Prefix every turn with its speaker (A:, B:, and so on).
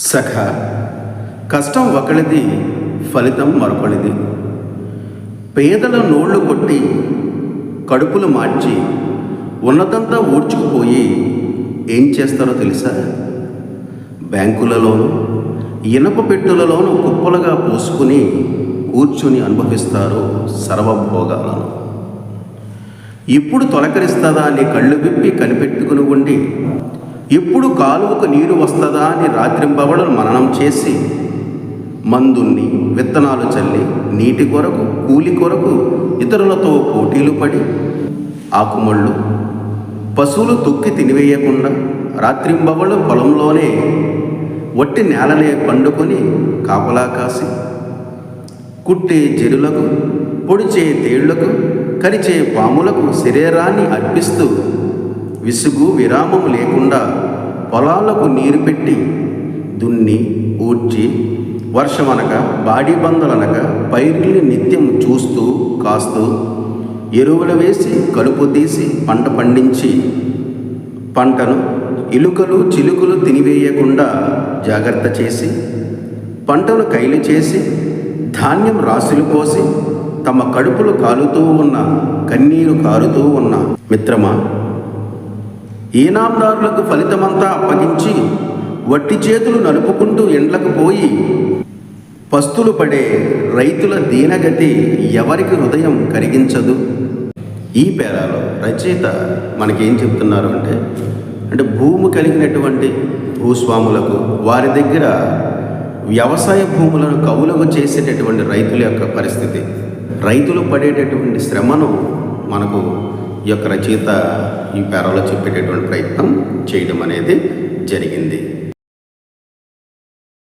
A: సఖ. కష్టం ఒకరిది ఫలితం మరొకరిది పేదల నోళ్ళు కొట్టి కడుపులు మార్చి ఉన్నదంతా ఊడ్చుకుపోయి ఏం చేస్తారో తెలుసా? బ్యాంకులలోనూ ఇనప పెట్టులలోనూ కుప్పలుగా పోసుకుని కూర్చుని అనుభవిస్తారు సర్వభోగాలను. ఇప్పుడు తొలకరిస్తుందా అని కళ్ళు విప్పి కనిపెట్టుకుని ఉండి ఎప్పుడు కాలువకు నీరు వస్తుందా అని రాత్రింబవడలు మననం చేసి మందుల్ని విత్తనాలు చల్లి నీటి కొరకు కూలి కొరకు ఇతరులతో పోటీలు పడి ఆకుమళ్ళు పశువులు తొక్కి తినివేయకుండా రాత్రింబవళ్ళు పొలంలోనే వట్టి నేలనే పండుకొని కాపలా కాసి కుట్టే జరులకు పొడిచే తేళ్ళకు కరిచే పాములకు శరీరాన్ని అర్పిస్తూ విసుగు విరామం లేకుండా పొలాలకు నీరు పెట్టి దున్ని ఊడ్చి వర్షం అనగా బాడీ బందలనక పైరుల్ని నిత్యం చూస్తూ కాస్తూ ఎరువులు వేసి కలుపు తీసి పంట పండించి పంటను ఇలుకలు చిలుకలు తినివేయకుండా జాగ్రత్త చేసి పంటను కైలు చేసి ధాన్యం రాసులు పోసి తమ కడుపులు కాలుతూ ఉన్న కన్నీరు కారుతూ ఉన్న మిత్రమా ఈనాందారులకు ఫలితమంతా అప్పగించి వట్టి చేతులు నలుపుకుంటూ ఎండ్లకు పోయి పస్తులు పడే రైతుల దీనగతి ఎవరికి హృదయం కరిగించదు? ఈ పేరాలో రచయిత మనకేం చెప్తున్నారు అంటే అంటే భూమి కలిగినటువంటి భూస్వాములకు వారి దగ్గర వ్యవసాయ భూములను కవులకు చేసేటటువంటి రైతుల యొక్క పరిస్థితి. రైతులు పడేటటువంటి శ్రమను మనకు ఈ యొక్క రచయిత ఈ పేరాలో చెప్పేటటువంటి ప్రయత్నం చేయడం అనేది జరిగింది.